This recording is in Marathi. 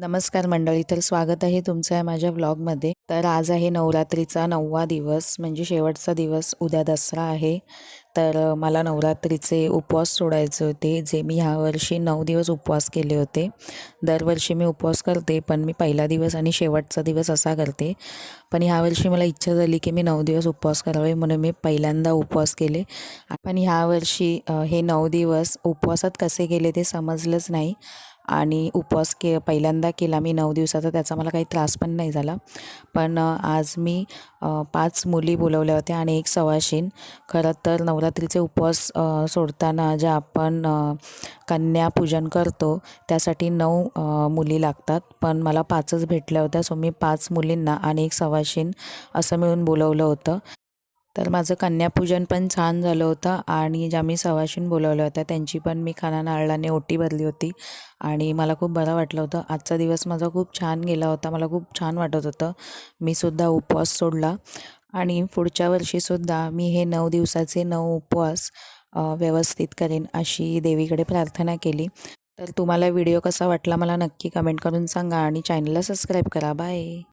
नमस्कार मंडळी तर स्वागत आहे तुमचं आहे माझ्या व्लॉगमध्ये तर आज आहे नवरात्रीचा नववा दिवस म्हणजे शेवटचा दिवस उद्या दसरा आहे. तर मला नवरात्रीचे उपवास सोडायचे होते जे मी ह्यावर्षी नऊ दिवस उपवास केले होते. दरवर्षी मी उपवास करते पण मी पहिला दिवस आणि शेवटचा दिवस असा करते. पण ह्यावर्षी मला इच्छा झाली की मी नऊ दिवस उपवास करावे म्हणून मी पहिल्यांदा उपवास केले. पण ह्यावर्षी हे नऊ दिवस उपवासात कसे गेले ते समजलंच नाही. आणि उपवास के पहिल्यांदा केला मी नऊ दिवसाचा त्याचा मला काही त्रास पण नाही झाला. पण आज मी पाच मुली बोलवल्या होत्या आणि एक सवाशीन. खरं तर नवरात्रीचे उपवास सोडताना ज्या आपण कन्या कन्यापूजन करतो त्यासाठी नऊ मुली लागतात. पण मला पाचच भेटल्या होत्या सो मी पाच मुलींना आणि एक सवाशीन असं मिळून बोलवलं होतं. तर माझं कन्यापूजन पण छान झालं होतं आणि ज्या मी सवाशीण बोलवल्या होत्या त्यांची पण मी खाना नारळाने ओटी भरली होती आणि मला खूप बरं वाटलं होतं. आजचा दिवस माझा खूप छान गेला होता मला खूप छान वाटत होतं. मी सुद्धा उपवास सोडला आणि पुढच्या वर्षीसुद्धा मी हे नऊ दिवसाचे नऊ उपवास व्यवस्थित करेन अशी देवीकडे प्रार्थना केली. तर तुम्हाला व्हिडिओ कसा वाटला मला नक्की कमेंट करून सांगा आणि चॅनलला सबस्क्राईब करा. बाय